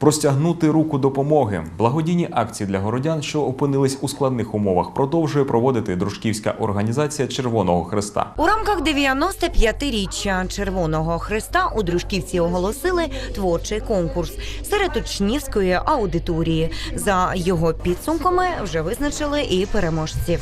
Простягнути руку допомоги. Благодійні акції для городян, що опинились у складних умовах, продовжує проводити дружківська організація Червоного Хреста. У рамках 95-річчя Червоного Христа у Дружківці оголосили творчий конкурс серед учнівської аудиторії. За його підсумками вже визначили і переможців.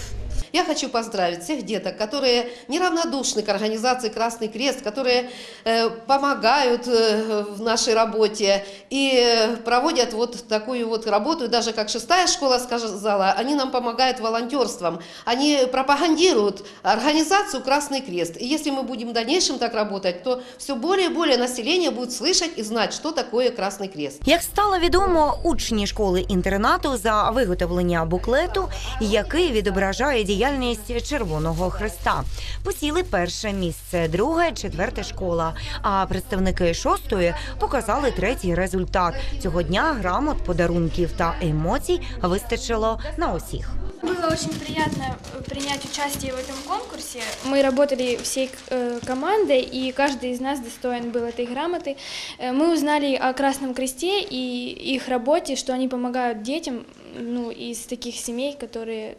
Я хочу поздравить всех деток, которые неравнодушны к организации «Красный крест», которые э, помогают э, в нашей работе и э, проводят вот такую вот работу. И даже как шестая школа сказала, они нам помогают волонтерством. Они пропагандируют организацию «Красный крест». И если мы будем в дальнейшем так работать, то все более и более населения будет слышать и знать, что такое «Красный крест». Як стало відомо, учні школи-інтернату за виготовлення буклету, який відображає діяльність Червоного Христа, посіли перше місце, друге, четверте школа. А представники шостої показали третій результат. Цього дня грамот, подарунків та емоцій вистачило на усіх. Было очень приятно э, принять участие в этом конкурсе. Мы работали всей э, командой, и каждый из нас достоин был этой грамоты. Э, Мы узнали о Красном Кресте и их работе, что они помогают детям ну, из таких семей, которые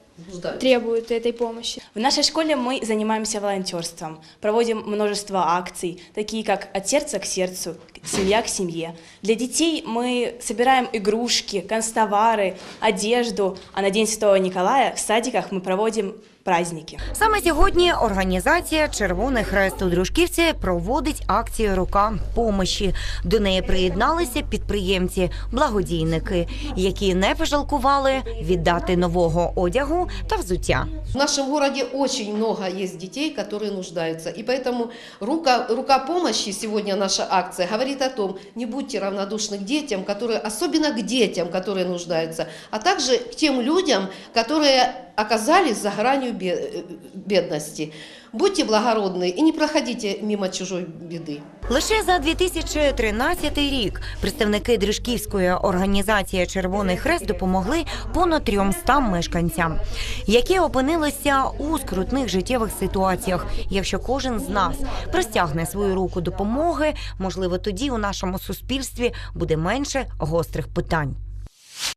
требуют этой помощи. В нашей школе мы занимаемся волонтерством, проводим множество акций, такие как «От сердца к сердцу», «Семья к семье». Для детей мы собираем игрушки, констовары, одежду, а на День Святого Николая в садиках мы проводим праздники. Саме сьогодні організація Червоний Хрест у Дружківці проводить акцію Рука помощі. До неї приєдналися підприємці, благодійники, які не пожалкували віддати нового одягу та взуття. В нашем городе очень много есть детей, которые нуждаются. И поэтому рука, рука помощи, сегодня наша акция, говорит о том, не будьте равнодушны к детям, которые, особенно к детям, которые нуждаются, а также к тем людям, которые оказались за гранью бе- э, бедности. Будьте благородны и не проходите мимо чужой беды. Лише за 2013 рік представники Дружківської організації Червоний Хрест допомогли понад 300 мешканцям, які опинилися у скрутних життєвих ситуаціях. Якщо кожен з нас простягне свою руку допомоги, можливо, тоді у нашому суспільстві буде менше гострих питань.